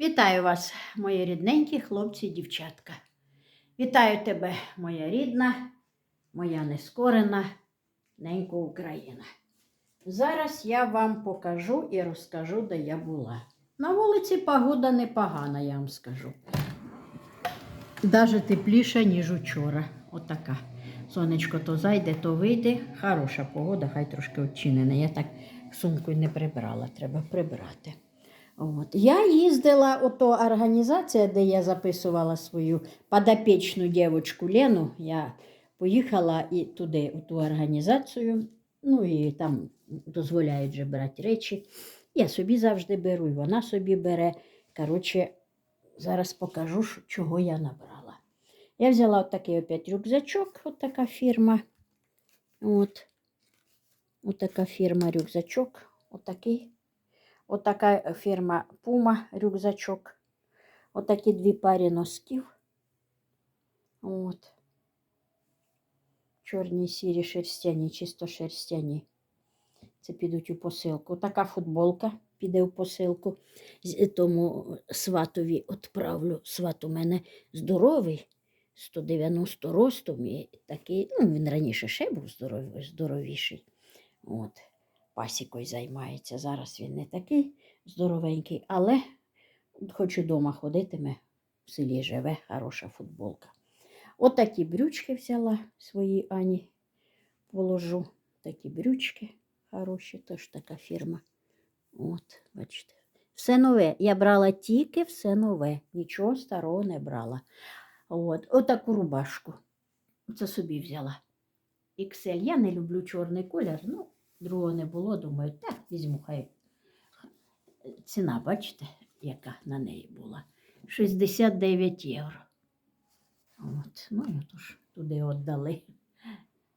Вітаю вас, мої рідненькі хлопці і дівчатка. Вітаю тебе, моя рідна, моя нескорена, ненька Україна. Зараз я вам покажу і розкажу, де я була. На вулиці погода непогана, я вам скажу. Даже тепліша, ніж учора. Отака. Сонечко то зайде, то вийде. Хороша погода, хай трошки відчинена. Я так сумку не прибрала, треба прибрати. От. Я їздила, ото організація, де я записувала свою подопічну дівчинку Лену. Я поїхала і туди, у ту організацію. Ну і там дозволяють же брати речі. Я собі завжди беру, і вона собі бере. Коротше, зараз покажу, чого я набрала. Я взяла такий опять рюкзачок, от така фірма. От. От така фірма рюкзачок. Отакий. От така фірма Puma рюкзачок. Отакі дві парі носків. От. Чорні, сірі, шерстяні, чисто шерстяні. Це підуть у посилку. Така футболка піде у посилку. Тому сватові відправлю. Сват у мене здоровий, 190 ростом. І такий, ну, він раніше ще був здоров, здоровіший. От. Пасікою займається. Зараз він не такий здоровенький, але хоч і вдома ходитиме, в селі живе, хороша футболка. От такі брючки взяла свої Ані положу. Такі брючки хороші, теж така фірма. От, бачите. Все нове. Я брала тільки все нове, нічого старого не брала. От, отаку рубашку. Це собі взяла. XL. Я не люблю чорний колір, ну, другого не було, думаю, так, візьму хай. Ціна, бачите, яка на неї була? 69 євро. От, ну і тож туди віддали.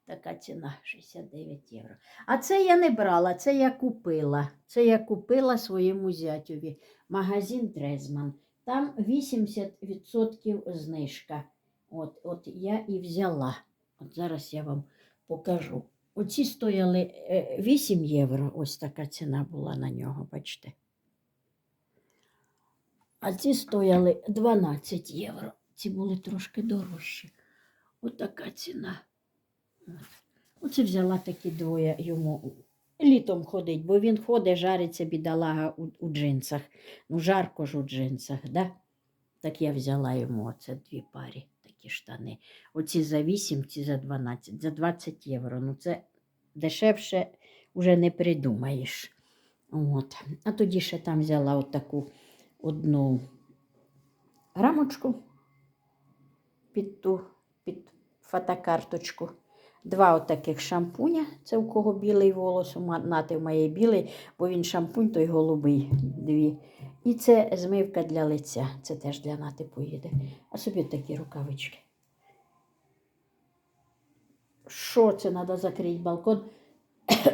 Така ціна 69 євро. А це я не брала, це я купила. Це я купила своєму зятьові. Магазин Дрезман. Там 80% знижка. От, от я і взяла. От зараз я вам покажу. Оці стояли е, 8 євро. Ось така ціна була на нього, бачите. А ці стояли 12 євро. Ці були трошки дорожчі. Отака ціна. Оце взяла такі двоє йому літом ходить, бо він ходить, жариться бідолага у, у джинсах. Ну, жарко ж у джинсах, да? Так я взяла йому оце дві парі, такі штани. Оці за 8, ці за 12, за 20 євро. Ну, це дешевше вже не придумаєш. От. А тоді ще там взяла отаку одну рамочку під ту під фотокарточку. Два отаких шампуня. Це у кого білий волос, у нати в моєї білий, бо він шампунь той голубий. Дві. І це змивка для лиця. Це теж для нати поїде. А собі такі рукавички. Що це треба закрити балкон?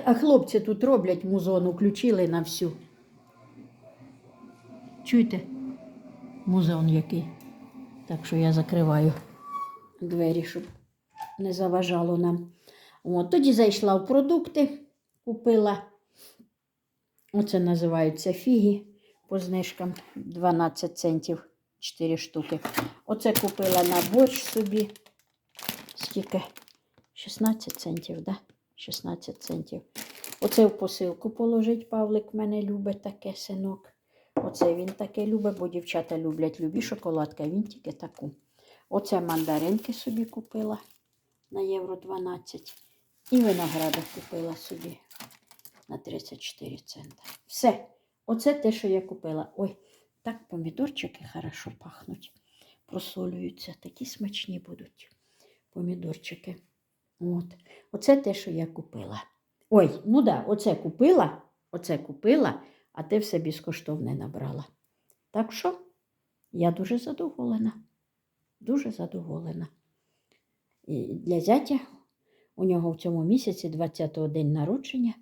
А хлопці тут роблять музон, включили на всю. Чуєте? Музон який. Так що я закриваю двері, щоб не заважало нам. От, тоді зайшла в продукти, купила. Оце називаються фіги по знижкам 12 центів 4 штуки. Оце купила на борщ собі. Скільки? 16 центів, да? 16 центів. Оце в посилку положить Павлик мене любить таке синок. Оце він таке любить, бо дівчата люблять любі шоколадки, він тільки таку. Оце мандаринки собі купила на євро 12. І винограда купила собі на 34 цента. Все. Оце те, що я купила. Ой, так помідорчики хорошо пахнуть. Просолюються. Такі смачні будуть помідорчики. От. Оце те, що я купила. Ой, ну да, оце купила, оце купила, а те все безкоштовне набрала. Так що я дуже задоволена. Дуже задоволена. Для зятя у нього в цьому місяці 20-го день народження.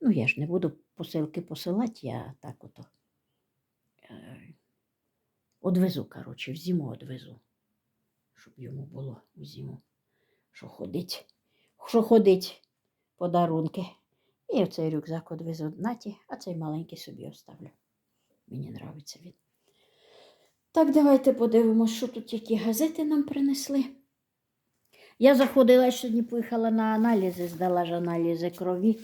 Ну, я ж не буду посилки посилати, я так ото е, одвезу, коротше, в зиму одвезу, щоб йому було в зиму, що ходить, що ходить подарунки. І оцей рюкзак одвезу Наті, а цей маленький собі оставлю. Мені подобається він. Так, давайте подивимося, що тут які газети нам принесли. Я заходила сьогодні, поїхала на аналізи, здала ж аналізи крові.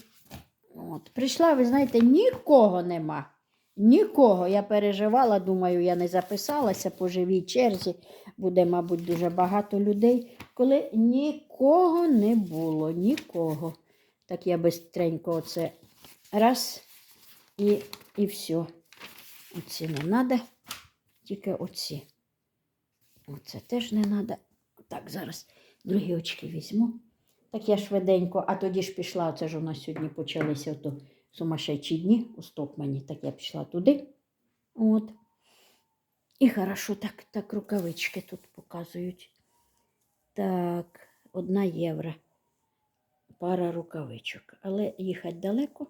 От. Прийшла, ви знаєте, нікого нема. Нікого. Я переживала, думаю, я не записалася по живій черзі. Буде, мабуть, дуже багато людей, коли нікого не було, нікого. Так я бистренько оце раз і, і все. Оці не треба, тільки оці. Оце теж не треба. Так, зараз другі очки візьму. Так я швиденько, а тоді ж пішла, це ж у нас сьогодні почалися ото сумасшедші дні у Стокмані. Так я пішла туди. От. І хорошо, так, так рукавички тут показують. Так, одна євро. Пара рукавичок. Але їхати далеко.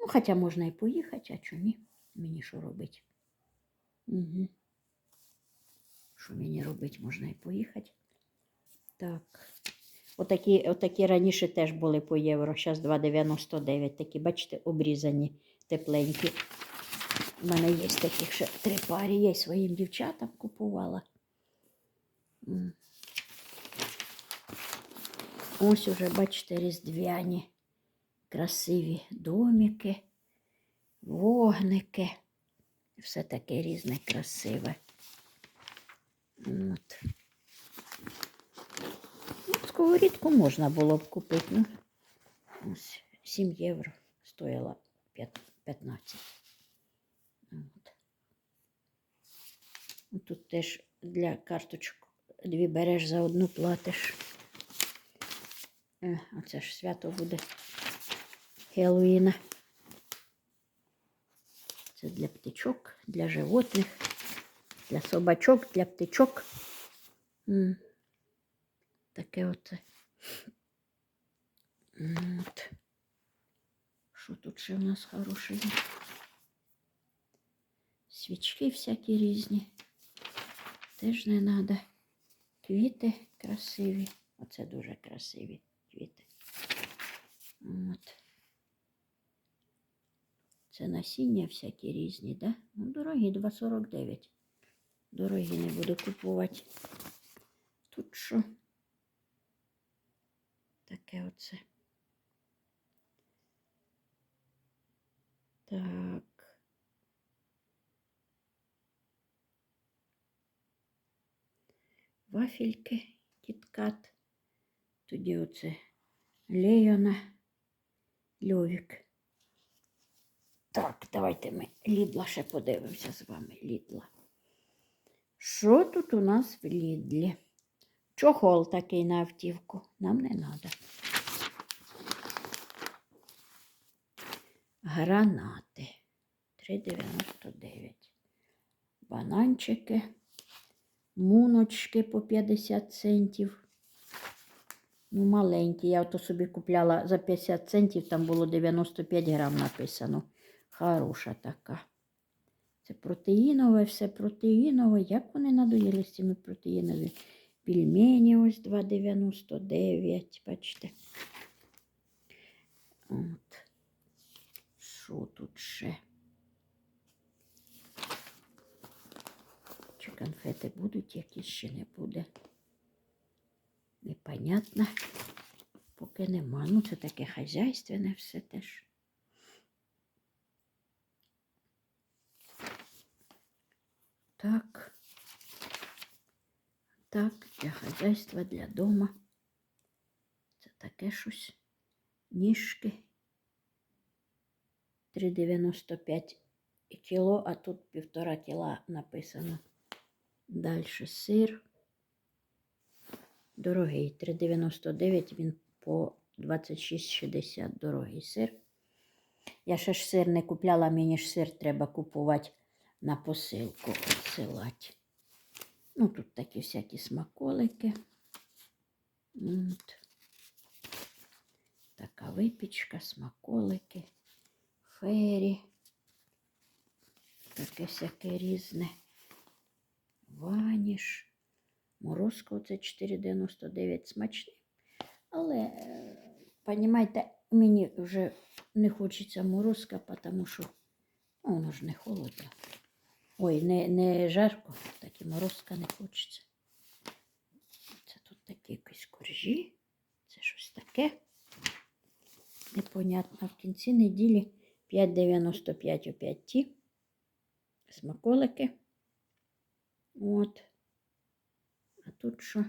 Ну, хоча можна і поїхати, а чому ні? Мені що робити? Угу. Що мені робити, можна і поїхати. Так. Отакі, отакі раніше теж були по євро, зараз 2,99. Такі, бачите, обрізані, тепленькі. У мене є таких ще три парі, я своїм дівчатам купувала. Ось уже, бачите, різдвяні, красиві домики, вогники. Все таке різне, красиве. От. Сковорідку можна було б купити. Ну, ось 7 євро стоїла 15. От. Ну, Тут теж для карточок дві береш за одну платиш. Е, Оце ж свято буде Хеллоуіна. Це для птичок, для животних, для собачок, для птичок. Таке оце. От. Що тут ще в нас хороше? Свічки всякі різні. Теж не треба. Квіти красиві. Оце дуже красиві квіти. От. Це насіння всякі різні, да? Ну, дорогі 2,49. Дорогі не буду купувати. Тут що? Таке оце. Так. Вафельки, кіткат. Тоді оце Лейона, Льовік. Так, давайте ми Лідла ще подивимося з вами. Лідла. Що тут у нас в Лідлі? Чохол такий на автівку. Нам не треба. Гранати. 3,99. Бананчики. Муночки по 50 центів. Ну, маленькі. Я ото собі купляла за 50 центів, там було 95 грам написано. Хороша така. Це протеїнове, все протеїнове. Як вони надоїли з цими протеїновими? Пельмені ось 2,99. Бачите. От. Що тут ще? Чи конфети будуть, які ще не буде? Непонятно. Поки нема. Ну, це таке хазяйственне все теж. Так. Так, для хазяйства, для дома. Це таке щось. Ніжки. 3,95 кіло, а тут півтора кіла написано. Далі сир. Дорогий. 3,99 він по 26,60 дорогий сир. Я ще ж сир не купляла, мені ж сир треба купувати на посилку, відсилати. Ну, тут такі всякі смаколики. От. Така випічка, смаколики, фері. Таке всяке різне. Ваніш. Морозко це 4,99 смачний. Але, е, понімаєте, мені вже не хочеться морозка, тому що ну, воно ж не холодно. Ой, не, не жарко, так і морозка не хочеться. Це тут такі якісь коржі. Це щось таке. Непонятно. В кінці неділі 5,95 опять ті. Смаколики. От. А тут що?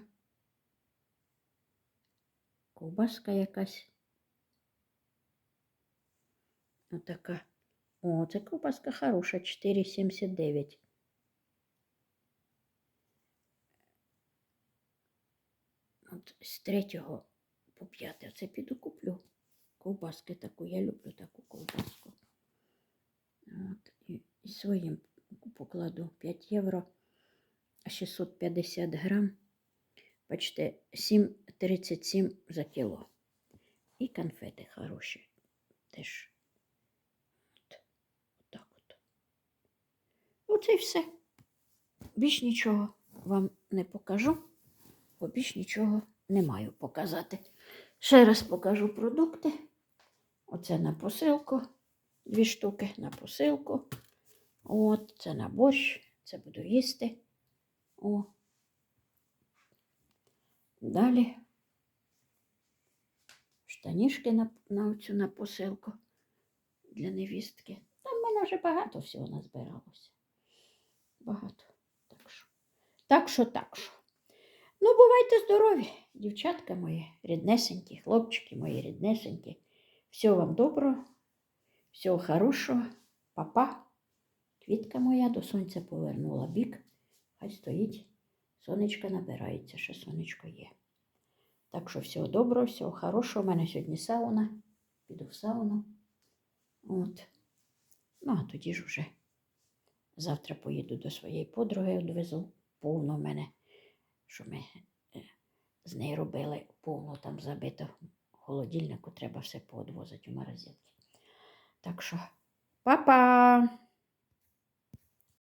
Ковбаска якась. Отака. О, це ковбаска хороша, 4,79. От з 3 по 5 оце піду куплю. Ковбаски таку, я люблю таку ковбаску. От, і, своїм покладу 5 євро, 650 грам. Бачите, 7,37 за кіло. І конфети хороші теж. От, отак от. Оце і все. Більш нічого вам не покажу, бо більш нічого не маю показати. Ще раз покажу продукти. Оце на посилку. Дві штуки на посилку. От, це на борщ, це буду їсти. О. Далі штанішки на, на цю на посилку для невістки. Там в мене вже багато всього назбиралося. Багато. Так що, так що, так що. Ну, бувайте здорові, дівчатка мої, ріднесенькі, хлопчики мої ріднесенькі. Всього вам доброго, всього хорошого, папа. Квітка моя до сонця повернула бік. Хай стоїть. Сонечко набирається, ще сонечко є. Так що всього доброго, всього хорошого. У мене сьогодні сауна. Піду в сауну. От. Ну, а тоді ж уже завтра поїду до своєї подруги, відвезу. Повно мене, що ми е, з нею робили, повно там забито холодильнику, треба все поодвозити в морозилки. Так що, па-па!